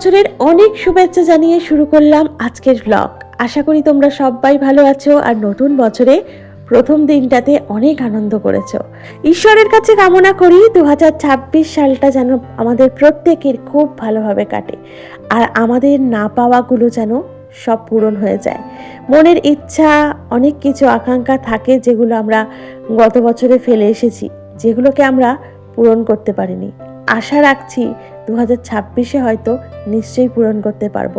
বছরের অনেক শুভেচ্ছা জানিয়ে শুরু করলাম আজকের ব্লগ আশা করি তোমরা সবাই ভালো আছো আর নতুন বছরে প্রথম দিনটাতে অনেক আনন্দ করেছ। ঈশ্বরের কাছে কামনা করি দু হাজার ছাব্বিশ সালটা যেন আমাদের প্রত্যেকের খুব ভালোভাবে কাটে আর আমাদের না পাওয়াগুলো যেন সব পূরণ হয়ে যায়। মনের ইচ্ছা, অনেক কিছু আকাঙ্ক্ষা থাকে যেগুলো আমরা গত বছরে ফেলে এসেছি, যেগুলোকে আমরা পূরণ করতে পারিনি। আশা রাখছি দু হাজার ছাব্বিশে হয়তো নিশ্চয়ই পূরণ করতে পারব।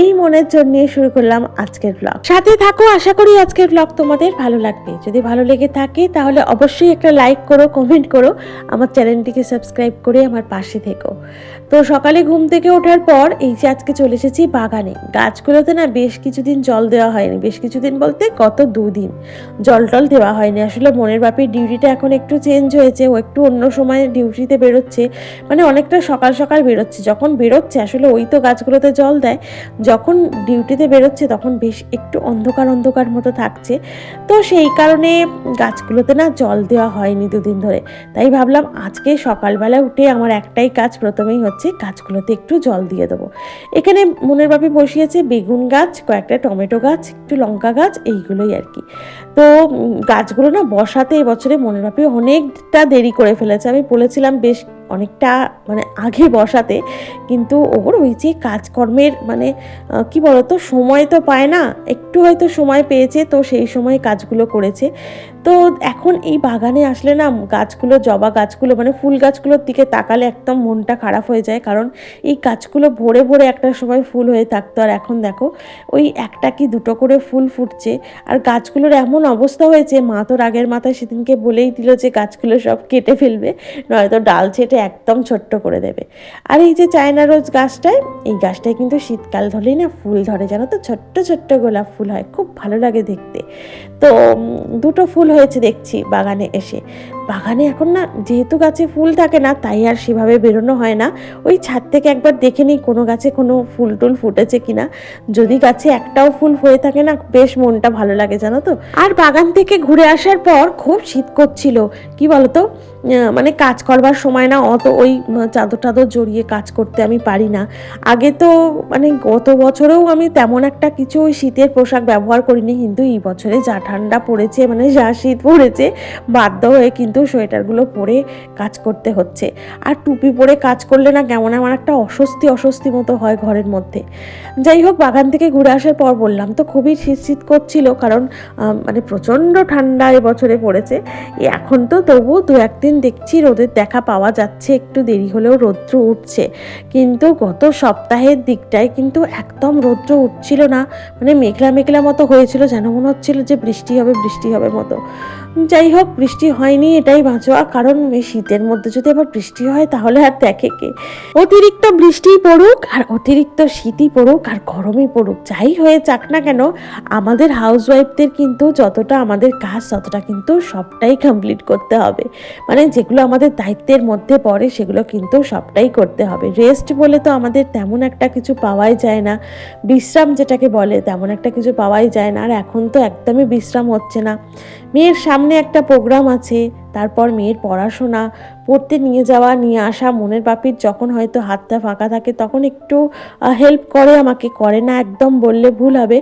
এই মনের জন্য নিয়ে শুরু করলাম আজকের ব্লগ সাথে থাকো, আশা করি আজকের ব্লগ তোমাদের ভালো লাগবে। যদি ভালো লেগে থাকে তাহলে অবশ্যই একটা লাইক করো কমেন্ট করো, আমার চ্যানেলটিকে সাবস্ক্রাইব করে আমার পাশে থেকো। তো সকালে ঘুম থেকে ওঠার পর এই যে আজকে চলে এসেছি বাগানে। গাছগুলোতে না বেশ কিছুদিন জল দেওয়া হয়নি। বেশ কিছুদিন বলতে গত দুদিন জল টল দেওয়া হয়নি। আসলে মনের বাপির ডিউটিটা এখন একটু চেঞ্জ হয়েছে, ও একটু অন্য সময় ডিউটিতে বেরোচ্ছে। মানে অনেকটা সকাল সকাল বেরোচ্ছে। যখন বেরোচ্ছে, আসলে ওই তো গাছগুলোতে জল দেয়, যখন ডিউটিতে বেরোচ্ছে তখন বেশ একটু অন্ধকার অন্ধকার মতো থাকছে। তো সেই কারণে গাছগুলোতে না জল দেওয়া হয়নি দুদিন ধরে। তাই ভাবলাম আজকে সকালবেলা উঠে আমার একটাই কাজ প্রথমেই হচ্ছে গাছগুলোতে একটু জল দিয়ে দেবো। এখানে মনের বাপি বসিয়েছে বেগুন গাছ, কয়েকটা টমেটো গাছ, একটু লঙ্কা গাছ, এইগুলোই আর কি। তো গাছগুলো না বসাতে এবছরে মনের বাপি অনেকটা দেরি করে ফেলেছে। আমি বলেছিলাম, বেশ অনেকটা মানে আগে বসাতে, কিন্তু ওর ওই যে কাজকর্মের মানে কি বলতো, সময় তো পায় না। একটু হয়তো সময় পেয়েছে, তো সেই সময় কাজগুলো করেছে। তো এখন এই বাগানে আসলে না, গাছগুলো, জবা গাছগুলো মানে ফুল গাছগুলোর দিকে তাকালে একদম মনটা খারাপ হয়ে যায়। কারণ এই গাছগুলো ভরে ভরে একটা সময় ফুল হয়ে থাকতো। আর এখন দেখো, ওই একটা কি দুটো করে ফুল ফুটছে। আর গাছগুলোর এমন অবস্থা হয়েছে, মা তো রাগের মাথায় সেদিনকে বলেই দিল যে গাছগুলো সব কেটে ফেলবে, নয়তো ডাল ছেটে একদম ছোট্ট করে দেবে। আর এই যে চায়না রোজ গাছটায়, এই গাছটায় কিন্তু শীতকাল ধরেই না ফুল ধরে, জানো তো? ছোট্ট ছোট্ট গোলাপ ফুল হয়, খুব ভালো লাগে দেখতে। তো দুটো ফুল হয়েছে দেখছি বাগানে এসে। বাগানে এখন না যেহেতু গাছে ফুল থাকে না, তাই আর সেভাবে বেরোনো হয় না। ওই ছাদ থেকে একবার দেখে নিই কোনো গাছে কোনো ফুল টুল ফুটেছে কিনা। যদি গাছে একটাও ফুল হয়ে থাকে না, বেশ মনটা ভালো লাগে, জানো তো? আর বাগান থেকে ঘুরে আসার পর খুব শীত করছিল। কি বলতো? মানে কাজ করবার সময় না অত ওই চাদর টাদর জড়িয়ে কাজ করতে আমি পারি না। আগে তো মানে গত বছরেও আমি তেমন একটা কিছু ওই শীতের পোশাক ব্যবহার করিনি, কিন্তু এই বছরে যা ঠান্ডা পড়েছে মানে যা শীত পড়েছে, বাধ্য হয়ে কিন্তু সোয়েটারগুলো পরে কাজ করতে হচ্ছে। আর টুপি পরে কাজ করলে না কেমন আমার একটা অস্বস্তি অস্বস্তি মতো হয় ঘরের মধ্যে। যাই হোক, বাগান থেকে ঘুরে আসার পর বললাম, তো খুবই শীত শীত করছিল কারণ মানে প্রচণ্ড ঠান্ডা এবছরে পড়েছে। এখন তো তবু দু একদিন দেখছি রোদের দেখা পাওয়া যাচ্ছে, একটু দেরি হলেও রৌদ্র উঠছে। কিন্তু গত সপ্তাহের দিকটায় কিন্তু একদম রৌদ্র উঠছিল না। মানে মেঘলা মেঘলা মতো হয়েছিল, যেন মনে হচ্ছিল যে বৃষ্টি হবে বৃষ্টি হবে মতো। যাই হোক বৃষ্টি হয়নি, এটাই বাঁচোয়া। কারণ এই শীতের মধ্যে যদি আবার বৃষ্টি হয়, তাহলে আর দেখে কে? অতিরিক্ত বৃষ্টি পড়ুক আর অতিরিক্ত শীতই পড়ুক আর গরমই পড়ুক, যাই হয়ে যাক না কেন, আমাদের হাউস ওয়াইফদের কিন্তু যতটা আমাদের কাজ, ততটা কিন্তু সবটাই কমপ্লিট করতে হবে। মানে যেগুলো আমাদের দায়িত্বের মধ্যে পড়ে, সেগুলো কিন্তু সবটাই করতে হবে। রেস্ট বলে তো আমাদের তেমন একটা কিছু পাওয়াই যায় না। বিশ্রাম যেটাকে বলে, তেমন একটা কিছু পাওয়াই যায় না। আর এখন তো একদমই বিশ্রাম হচ্ছে না। মেয়ের সামনে একটা প্রোগ্রাম আছে তারপর মেয়ের পড়াশোনা পড়তে নিয়ে যাওয়া, নিয়ে আসা, মনের বাপির যখন হয়তো হাতটা ফাঁকা থাকে তখন একটু হেল্প করে, আমাকে করে না, একদম বললে ভুল হবে।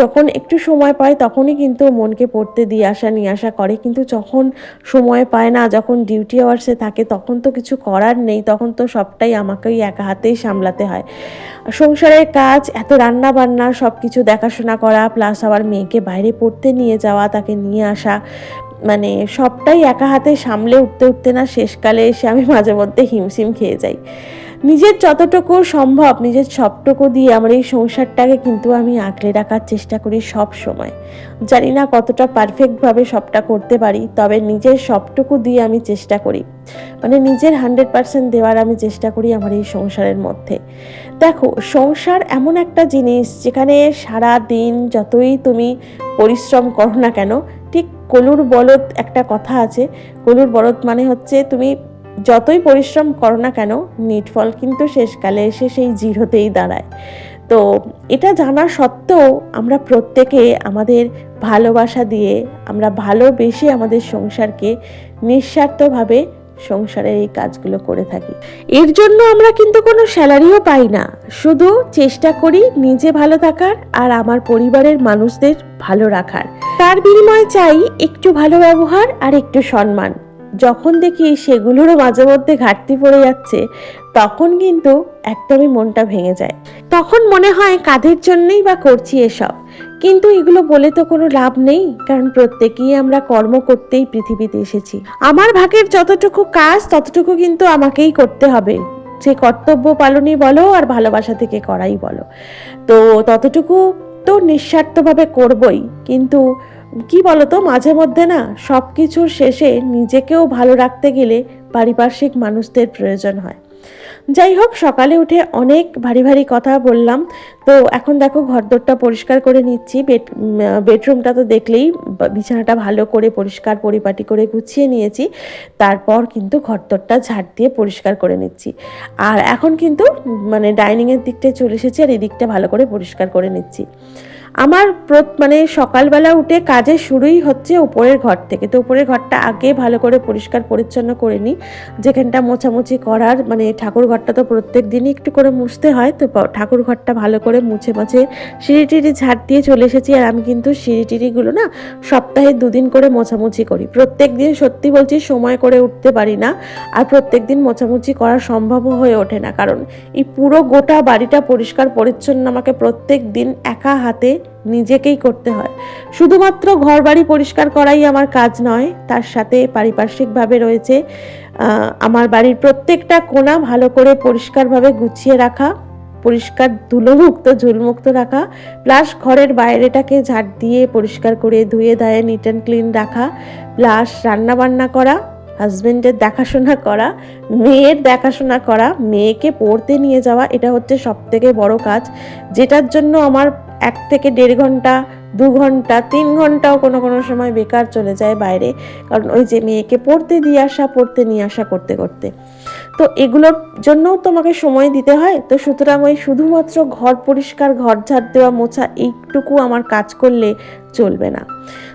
যখন একটু সময় পায় তখনই কিন্তু মনকে পড়তে দিয়ে আসা, নিয়ে আসা করে। কিন্তু যখন সময় পায় না, যখন ডিউটি আওয়ার্সে থাকে তখন তো কিছু করার নেই, তখন তো সবটাই আমাকেই একা হাতেই সামলাতে হয়। সংসারের কাজ, এত রান্না বান্না সব কিছু দেখাশোনা করা প্লাস আবার মেয়েকে বাইরে পড়তে নিয়ে যাওয়া, তাকে নিয়ে আসা মানে সবটাই একা হাতে সামলে উঠতে উঠতে না শেষকালে এসে আমি মাঝে মধ্যে হিমশিম খেয়ে যাই। নিজের যতটুকু সম্ভব, নিজের সবটুকু দিয়ে আমার এই সংসারটাকে কিন্তু আমি আঁকড়ে রাখার চেষ্টা করি সব সময়। জানি না কতটা পারফেক্টভাবে সবটা করতে পারি, তবে নিজের সবটুকু দিয়ে আমি চেষ্টা করি। মানে নিজের হান্ড্রেড পার্সেন্ট দেওয়ার আমি চেষ্টা করি আমার এই সংসারের মধ্যে। দেখো, সংসার এমন একটা জিনিস যেখানে সারা দিন যতই তুমি পরিশ্রম করো না কেন, ঠিক কলুর বলদ একটা কথা আছে। কলুর বলদ মানে হচ্ছে তুমি যতই পরিশ্রম করো না কেন নিটফল কিন্তু শেষকালে এসে সেই জিরোতেই দাঁড়ায়। তো এটা জানা সত্ত্বেও আমরা প্রত্যেকে আমাদের ভালোবাসা দিয়ে, আমরা ভালোবেসে আমাদের সংসারকে নিঃস্বার্থভাবে সংসারের এই কাজগুলো করে থাকি। এর জন্য আমরা কিন্তু কোনো স্যালারিও পাই না। শুধু চেষ্টা করি নিজে ভালো থাকার আর আমার পরিবারের মানুষদের ভালো রাখার। তার বিনিময়ে চাই একটু ভালো ব্যবহার আর একটু সম্মান। যখন দেখি সেগুলোরও মাঝে মধ্যে ঘাটতি পড়ে যাচ্ছে, তখন কিন্তু একদমই মনটা ভেঙে যায়। তখন মনে হয় কাদের জন্যই বা করছি এসব। কিন্তু এগুলো বলে তো কোনো লাভ নেই, কারণ প্রত্যেকেই আমরা কর্ম করতেই পৃথিবীতে এসেছি। আমার ভাগের যতটুকু কাজ, ততটুকু কিন্তু আমাকেই করতে হবে। সে কর্তব্য পালনই বলো আর ভালোবাসা থেকে করাই বলো। তো ততটুকু তো নিঃস্বার্থভাবে করবই। কিন্তু কি বলতো, মাঝে মধ্যে না সব কিছুর শেষে নিজেকেও ভালো রাখতে গেলে পারিপার্শ্বিক মানুষদের প্রয়োজন হয়। যাই হোক, সকালে উঠে অনেক ভারী ভারী কথা বললাম। তো এখন দেখো ঘরদোরটা পরিষ্কার করে নিচ্ছি। বেড বেডরুমটা তো দেখলেই বিছানাটা ভালো করে পরিষ্কার পরিপাটি করে গুছিয়ে নিয়েছি। তারপর কিন্তু ঘরদোরটা ঝাড় দিয়ে পরিষ্কার করে নিচ্ছি। আর এখন কিন্তু মানে ডাইনিংয়ের দিকটায় চলে এসেছি আর এই দিকটা ভালো করে পরিষ্কার করে নিচ্ছি। আমার মানে সকালবেলা উঠে কাজের শুরুই হচ্ছে উপরের ঘর থেকে। তো উপরের ঘরটা আগে ভালো করে পরিষ্কার পরিচ্ছন্ন করে নিই। যেখানটা মোছামুছি করার মানে ঠাকুর ঘরটা তো প্রত্যেক দিনই একটু করে মুছতে হয়। তো ঠাকুর ঘরটা ভালো করে মুছে মাছে সিঁড়ি টিড়ি ঝাড় দিয়ে চলে এসেছি। আর আমি কিন্তু সিঁড়ি টিড়িগুলো না সপ্তাহে দুদিন করে মোছামুছি করি। প্রত্যেক দিন সত্যি বলছি সময় করে উঠতে পারি না। আর প্রত্যেক দিন মোছামুছি করা সম্ভবও হয়ে ওঠে না। কারণ এই পুরো গোটা বাড়িটা পরিষ্কার পরিচ্ছন্ন আমাকে প্রত্যেক দিন একা হাতে নিজেকেই করতে হয়। শুধুমাত্র ঘর বাড়ি পরিষ্কার করাই আমার কাজ নয়, তার সাথে পারিপার্শ্বিকভাবে রয়েছে আমার বাড়ির প্রত্যেকটা কোণা ভালো করে পরিষ্কারভাবে গুছিয়ে রাখা, পরিষ্কার ধুলোমুক্ত, ঝুলমুক্ত রাখা, প্লাস ঘরের বাইরেটাকে ঝাড় দিয়ে পরিষ্কার করে ধুয়ে দায়ে নিট অ্যান্ড ক্লিন রাখা, প্লাস রান্না বান্না করা, হাজবেন্ডের দেখাশোনা করা, মেয়ের দেখাশোনা করা, মেয়েকে পড়তে নিয়ে যাওয়া, এটা হচ্ছে সব থেকে বড় কাজ, যেটার জন্য আমার এক থেকে দেড় ঘণ্টা, দু ঘণ্টা, তিন ঘন্টাও কোনো কোনো সময় বেকার চলে যায় বাইরে। কারণ ওই যে মেয়েকে পড়তে দিয়ে আসা, পড়তে নিয়ে আসা করতে করতে। তো এগুলোর জন্যও তোমাকে সময় দিতে হয়? তো সুতরাং ওই শুধুমাত্র ঘর পরিষ্কার, ঘর ঝাড় দেওয়া, মোছা, এইটুকু আমার কাজ করলে চলবে না।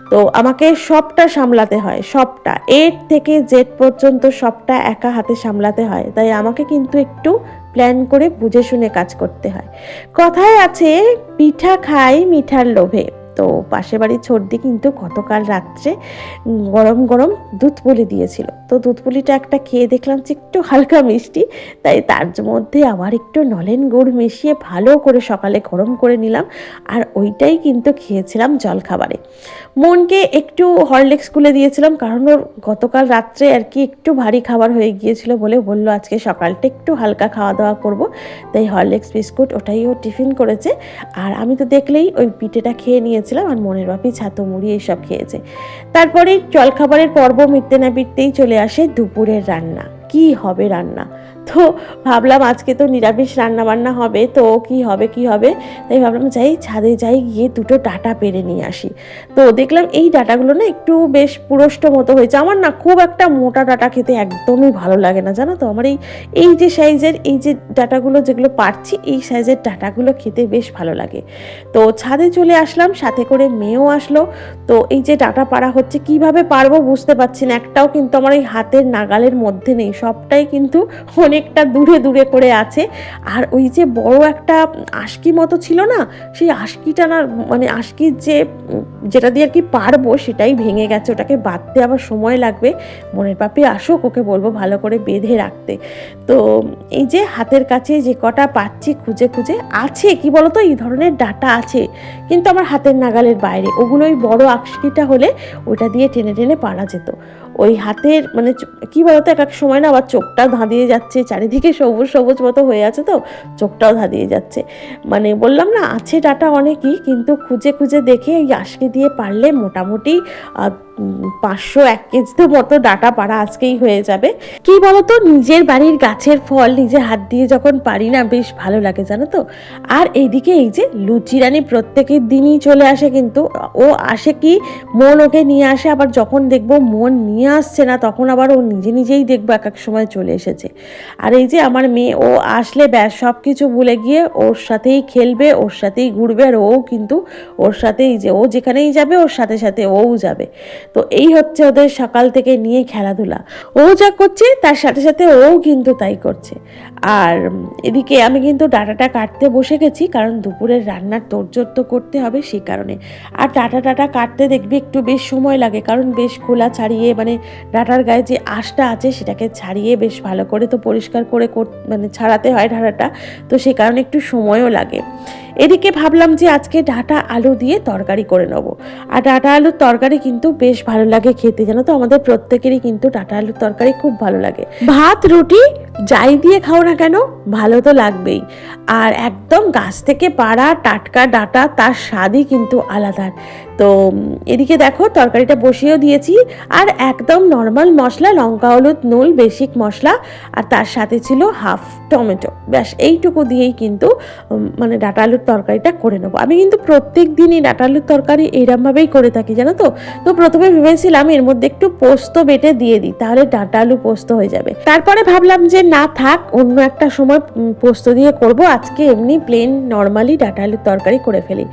তো আমাকে সবটা সামলাতে হয়, সবটা। এর থেকে জেড পর্যন্ত সবটা একা হাতে সামলাতে হয়। তাই আমাকে কিন্তু একটু প্ল্যান করে বুঝে শুনে কাজ করতে হয়। কথায় আছে, পিঠা খাই মিঠার লোভে। তো পাশে বাড়ির ছর্দি কিন্তু গতকাল রাত্রে গরম গরম দুধ পুলি দিয়েছিল। তো দুধ পুলিটা একটা খেয়ে দেখলাম যে একটু হালকা মিষ্টি, তাই তার মধ্যে আবার একটু নলেন গুড় মিশিয়ে ভালো করে সকালে গরম করে নিলাম আর ওইটাই কিন্তু খেয়েছিলাম জলখাবারে। মনকে একটু হরলিক্স গুলে দিয়েছিলাম কারণ ওর গতকাল রাত্রে আর কি একটু ভারী খাবার হয়ে গিয়েছিল বলে বলল, আজকে সকালটা একটু হালকা খাওয়া দাওয়া করব। তাই হরলিক্স বিস্কুট ওটাই ও টিফিন করেছে। আর আমি তো দেখলেই ওই পিঠেটা খেয়ে নিয়েছিলাম আর মনের বাপি ছাতু মুড়ি এইসব খেয়েছে। তারপরে জলখাবারের পর্ব মিটতে না মিটতেই চলে আসে দুপুরের রান্না। কি হবে রান্না? তো ভাবলাম আজকে তো নিরামিষ রান্না বান্না হবে, তো কি হবে কি হবে? তাই ভাবলাম যাই, ছাদে যাই, গিয়ে দুটো ডাটা পেরে নিয়ে আসি। তো দেখলাম এই ডাটাগুলো না একটু বেশ পুরষ্ট মতো হয়েছে। আমার না খুব একটা মোটা ডাটা খেতে একদমই ভালো লাগে না, জানো তো? আমার এই এই যে সাইজের, এই যে ডাটাগুলো যেগুলো পারছি, এই সাইজের ডাটাগুলো খেতে বেশ ভালো লাগে। তো ছাদে চলে আসলাম, সাথে করে মেয়েও আসলো। তো এই যে ডাটা পাড়া হচ্ছে, কীভাবে পারব বুঝতে পারছি না। একটাও কিন্তু আমার এই হাতের নাগালের মধ্যে নেই। সবটাই কিন্তু অনেকটা দূরে দূরে করে আছে। আর ওই যে বড় একটা আশকি মতো ছিল না, সেই আশকিটা না মানে আশকির যে, যেটা দিয়ে আর কি পারব সেটাই ভেঙে গেছে। ওটাকে বাঁধতে আবার সময় লাগবে। মনের পাপে আসুক ওকে বলব ভালো করে বেঁধে রাখতে। তো এই যে হাতের কাছে যে কটা পাচ্ছি খুঁজে খুঁজে, আছে কি বলতো? এই ধরনের ডাটা আছে। কিন্তু আমার হাতের নাগালের বাইরে। ওগুলো ওই বড় আশকিটা হলে ওটা দিয়ে টেনে টেনে পারা যেত। ওই হাতের মানে কী বলতো, এক এক সময় না আবার চোখটাও ধাঁধিয়ে যাচ্ছে, চারিদিকে সবুজ সবুজ মতো হয়ে আছে তো, চোখটাও ধাঁধিয়ে যাচ্ছে। মানে বললাম না, আছে ডাটা অনেকই, কিন্তু খুঁজে খুঁজে দেখে এই আশকে দিয়ে পারলে মোটামুটি পাঁচশো এক কেজিতে মতো ডাটা পাড়া আজকেই হয়ে যাবে। কি বলতো, নিজের বাড়ির গাছের ফল নিজে হাত দিয়ে যখন পারি না, বেশ ভালো লাগে, জানো তো? আর এইদিকে এই যে লুচি রানী প্রত্যেকের দিনই চলে আসে কিন্তু, ও আসে কি, মন ওকে নিয়ে আসে, আবার যখন দেখব মন নিয়ে আসছে না, তখন আবার ও নিজে নিজেই দেখব এক এক সময় চলে এসেছে। আর এই যে আমার মেয়ে, ও আসলে ব্যাস সব কিছু ভুলে গিয়ে ওর সাথেই খেলবে, ওর সাথেই ঘুরবে, আর ও কিন্তু ওর সাথেই যে, ও যেখানেই যাবে, ওর সাথে সাথে ওও যাবে। তো এই হচ্ছে ওদের সকাল থেকে নিয়ে খেলাধুলা। ও যা করছে, তার সাথে সাথে ও কিন্তু তাই করছে। আর এদিকে আমি কিন্তু ডাটাটা কাটতে বসে গেছি, কারণ দুপুরের রান্নার তোড়জোড় তো করতে হবে সেই কারণে। আর ডাটা টাটা কাটতে দেখবি একটু বেশ সময় লাগে, কারণ বেশ খোলা ছাড়িয়ে মানে ডাটার গায়ে যে আঁশটা আছে সেটাকে ছাড়িয়ে বেশ ভালো করে তো পরিষ্কার করে কর- মানে ছাড়াতে হয় ডাটাটা, তো সে কারণে একটু সময়ও লাগে। এদিকে ভাবলাম যে আজকে ডাটা আলু দিয়ে তরকারি করে নেব। আর ডাটা আলুর তরকারি কিন্তু বেশ ভালো লাগে খেতে, জানো তো? আমাদের প্রত্যেকেরই কিন্তু ডাটা আলুর তরকারি খুব ভালো লাগে। ভাত, রুটি যাই দিয়ে খাও না কেন, ভালো তো লাগবেই। আর একদম গাছ থেকে পাড়া টাটকা ডাটা, তার স্বাদই কিন্তু আলাদা। তো এদিকে দেখো, তরকারিটা বসিয়েও দিয়েছি। আর একদম নর্মাল মশলা, লঙ্কা, হলুদ নুল বেসিক মশলা। আর তার সাথে ছিল হাফ টমেটো ব্যাস, এইটুকু দিয়েই কিন্তু মানে ডাটা আলুর তরকারিটা করে নেব। আমি কিন্তু প্রত্যেক দিনই ডাটা আলুর তরকারি এইরমভাবেই করে থাকি, জানো তো? তো প্রথমে ভেবেছিলাম এর মধ্যে একটু পোস্ত বেটে দিয়ে দিই, তাহলে ডাটা আলু পোস্ত হয়ে যাবে। তারপরে ভাবলাম যে না থাক, অন্য একটা সময় পোস্ত দিয়ে করব। আজকে এমনি প্লেন নর্মালি ডাটা আলুর তরকারি করে ফেলি।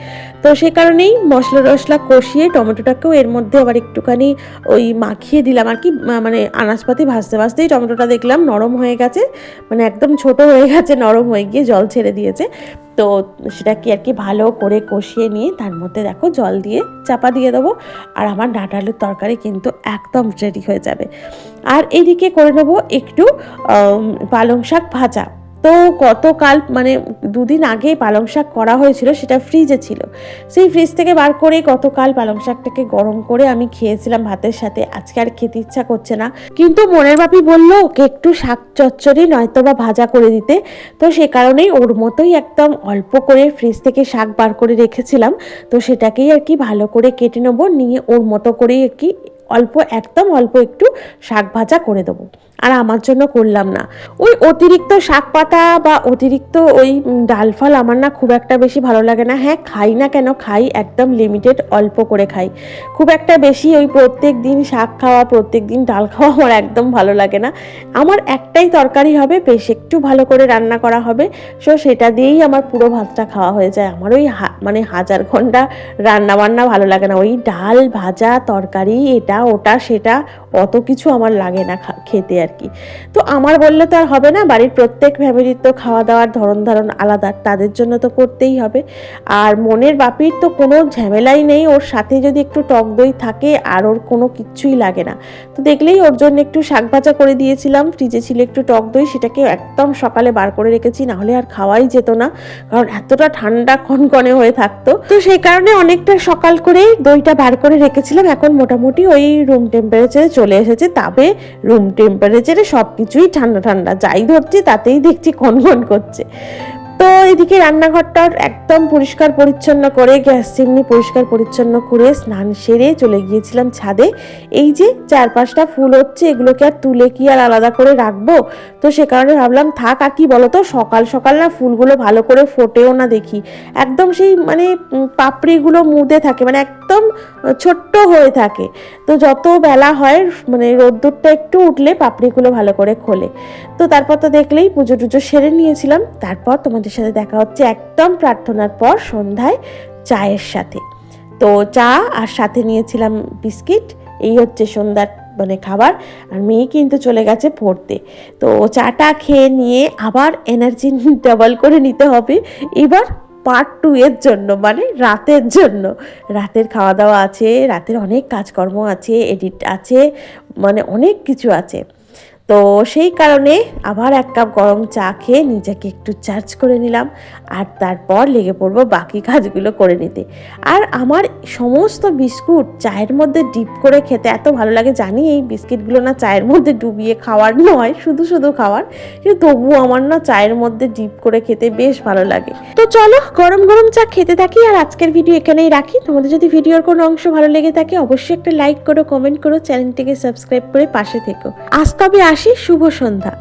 তো সে কারণেই মশলা টশলা কষিয়ে টমেটোটাকেও এর মধ্যে আবার একটুখানি ওই মাখিয়ে দিলাম আর কি মানে আনাজপাতি ভাজতে ভাজতেই টমেটোটা দেখলাম নরম হয়ে গেছে মানে একদম ছোট হয়ে গেছে, নরম হয়ে গিয়ে জল ছেড়ে দিয়েছে। তো সেটাকে আর কি ভালো করে কষিয়ে নিয়ে তার মধ্যে দেখো জল দিয়ে চাপা দিয়ে দেবো আর আমার ডাঁটা আলুর তরকারি কিন্তু একদম রেডি হয়ে যাবে। আর এদিকে করে নেব একটু পালং শাক ভাজা। তো গতকাল মানে দুদিন আগে পালং শাক করা হয়েছিল, সেটা ফ্রিজে ছিল। সেই ফ্রিজ থেকে বার করে গতকাল পালং শাকটাকে গরম করে আমি খেয়েছিলাম ভাতের সাথে। আজকে আর খেতে ইচ্ছা করছে না। কিন্তু মনের বাপি বলল, ওকে একটু শাক চচ্চড়ি, নয়তো বা ভাজা করে দিতে। তো সে কারণেই ওর মতোই একদম অল্প করে ফ্রিজ থেকে শাক বার করে রেখেছিলাম। তো সেটাকেই আর কি ভালো করে কেটে নেব, নিয়ে ওর মতো করেই আর কি অল্প, একদম অল্প একটু শাক ভাজা করে দেবো। আর আমার জন্য করলাম না। ওই অতিরিক্ত শাক পাতা বা অতিরিক্ত ওই ডাল ফল আমার না খুব একটা বেশি ভালো লাগে না। হ্যাঁ খাই না কেন, খাই একদম লিমিটেড অল্প করে খাই। খুব একটা বেশি ওই প্রত্যেক দিন শাক খাওয়া, প্রত্যেক দিন ডাল খাওয়া আমার একদম ভালো লাগে না। আমার একটাই তরকারি হবে, বেশ একটু ভালো করে রান্না করা হবে। সো সেটা দিয়েই আমার পুরো ভাতটা খাওয়া হয়ে যায়। আমার ওই মানে হাজার ঘণ্টা রান্না বান্না ভালো লাগে না। ওই ডাল ভাজা তরকারি, এটা, ওটা, সেটা অত কিছু আমার লাগে না খেতে আর কি। তো আমার বললে তো আর হবে না, বাড়ির প্রত্যেক ফ্যামিলির তো খাওয়া দাওয়ার ধরন ধারণ আলাদা, তাদের জন্য তো করতেই হবে। আর মনের বাপির তো কোনো ঝামেলাই নেই, ওর সাথে যদি একটু টক দই থাকে আর ওর কোনো কিচ্ছুই লাগে না। তো দেখলেই ওর জন্য একটু শাক ভাজা করে দিয়েছিলাম, ফ্রিজে ছিল একটু টক দই, সেটাকে একদম সকালে বার করে রেখেছি, না হলে আর খাওয়াই যেত না, কারণ এতটা ঠান্ডা কনকনে হয়ে থাকতো। তো সেই কারণে অনেকটা সকাল করেই দইটা বার করে রেখেছিলাম, এখন মোটামুটি ওই রুম টেম্পারেচারে চলে এসেছে, তবে রুম টেম্পারেচারে সব কিছুই ঠান্ডা ঠান্ডা। যাই ধরছে, তাতেই দেখছি কনকন করছে। তো এদিকে রান্নাঘরটা একদম পরিষ্কার পরিচ্ছন্ন করে, গ্যাস চিমনি পরিষ্কার পরিচ্ছন্ন করে স্নান সেরে চলে গিয়েছিলাম ছাদে। এই যে চার পাঁচটা ফুল হচ্ছে, এগুলোকে আর তুলে কি আর আলাদা করে রাখব? তো সে কারণে ভাবলাম, থাক আর কি বলতো, সকাল সকাল না ফুলগুলো ভালো করে ফোটেও না দেখি। একদম সেই মানে পাপড়িগুলো মুদে থাকে মানে একদম ছোট্ট হয়ে থাকে। তো যত বেলা হয় মানে রোদ্দুরটা একটু উঠলে পাপড়িগুলো ভালো করে খোলে। তো তারপর তো দেখলেই পুজো টুজো সেরে নিয়েছিলাম। তারপর তোমাদের সাথে দেখা হচ্ছে একদম প্রার্থনার পর সন্ধ্যায় চায়ের সাথে। তো চা আর সাথে নিয়েছিলাম বিস্কিট, এই হচ্ছে সন্ধ্যার মানে খাবার। আর মেয়ে কিন্তু চলে গেছে পড়তে। তো চাটা খেয়ে নিয়ে আবার এনার্জি ডাবল করে নিতে হবে। এবার পার্ট টু এর জন্য মানে রাতের জন্য। রাতের খাওয়া দাওয়া আছে, রাতের অনেক কাজকর্ম আছে এডিট আছে মানে অনেক কিছু আছে। তো সেই কারণে আবার এক কাপ গরম চা খেয়ে নিজেকে একটু চার্জ করে নিলাম আর তারপর লেগে পড়ব বাকি কাজগুলো করে নিতে। আর আমার সমস্ত বিস্কুট চায়ের মধ্যে ডিপ করে খেতে এত ভালো লাগে, জানি এই বিস্কিটগুলো না চায়ের মধ্যে ডুবিয়ে খাওয়ার নয়, শুধু শুধু খাওয়ার, কিন্তু তবুও আমার না চায়ের মধ্যে ডিপ করে খেতে বেশ ভালো লাগে। তো চলো গরম গরম চা খেতে থাকি আর আজকের ভিডিও এখানেই রাখি। তোমাদের যদি ভিডিওর কোনো অংশ ভালো লেগে থাকে, অবশ্যই একটা লাইক করো কমেন্ট করো চ্যানেলটিকে সাবস্ক্রাইব করে পাশে থেকো। আজ তবে আসি শুভ সন্ধ্যা।